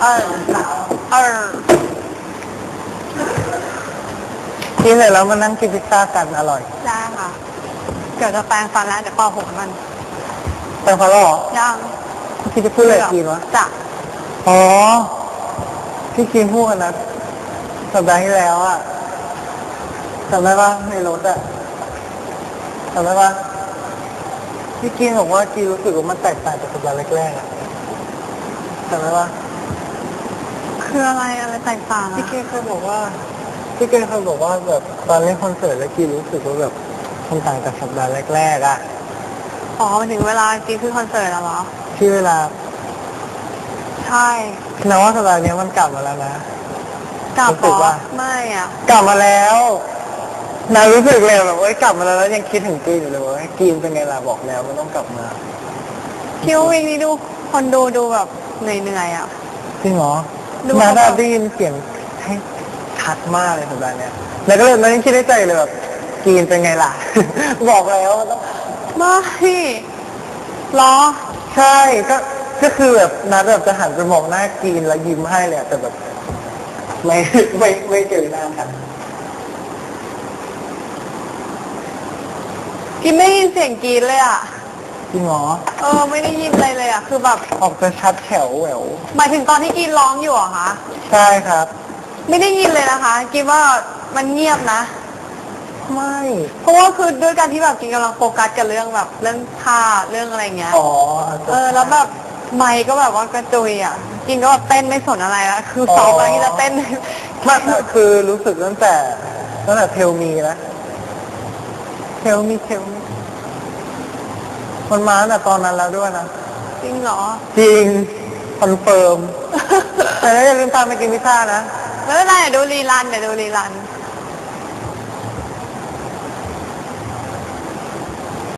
เออเออกินเสร็จแล้วมานั่งกินพิซซ่ากันอร่อยได้ค่ะ เดี๋ยวจะแปรงฟันแล้วเดี๋ยวปอหกมันแต่พอแล้วเหรอยังพี่จะพูดอะไรกับกินวะจ้ะอ๋อที่กินพูดกันนะสัปดาห์ที่แล้วอะจำได้ปะในรถอะจำได้ปะพี่กินบอกว่ากินรู้สึกว่ามันแตกต่างจากสัปดาห์แรกๆอะ จำได้ปะคืออะไรอะไรแตกต่างพี่อะเก้เคยบอกว่าพี่เก้เคยบอกว่าแบบตอนเล่นคอนเสิร์ตแล้วกินรู้สึกว่าแบบมันต่างจากสัปดาห์แรกๆอะอ๋อหมายถึงเวลาจีขึ้นคอนเสิร์ตอะเหรอ ที่เวลาใช่เราว่าสัปดาห์นี้มันกลับมาแล้วนะ กลับรู้สึกเหรอว่า ไม่อะกลับมาแล้วนารู้สึกเลยแบบว่ากลับมาแล้วแล้วยังคิดถึงกรีนอยู่เลยว่ากีนเป็นไงล่ะบอกแล้วมันต้องกลับมา คิววิงนี้ดูคนดูดูแบบ เหนื่อยๆอะจริงเหรอดูนาเขาได้แบบได้ยินเสียงให้ชัดมากเลยสัปดาห์เนี้ยแล้วก็เลยแล้วยังคิดในใจเลยแบบกรีนเป็นไงล่ะ บอกแล้วมันต้อง ไม่เหรอ ใช่ก็ก็คือแบบนัดแบบจะหันไปมองหน้ากรีนแล้วยิ้มให้เลยอะแต่แบบไม่ไม่ไม่เจอหน้ากันกินไม่ได้ยินเสียงกรีดเลยอะ จริงเหรอเออไม่ได้ยินอะไรเลยอะคือแบบออกจะชัดแถวแหววหมายถึงตอนที่กรีดร้องอยู่เหรอะคะใช่ครับ ไม่ได้ยินเลยนะคะกินว่ามันเงียบนะ ไม่เพราะว่าคือด้วยการที่แบบกินกำลังโฟกัสกับเรื่องแบบเรื่องท่าเรื่องอะไรเงี้ย อ๋อเออแล้วแบบไมค์ก็แบบว่ากระจุยอะกินก็แบบเต้นไม่สนอะไรละคือซ้อมอะไรที่จะเต้นไม่คือรู้สึกตั้งแต่ตั้งแต่เทลมีนะเทลมีเทลมี มันมาตั้งแต่ตอนนั้นแล้วด้วยนะ จริงเหรอ จริงคอนเฟิร์ม แต่แล้วอย่าลืมตามไปกินพิซซ่านะ ไม่เป็นไรเดี๋ยวดูรีรันเดี๋ยวดูรีรัน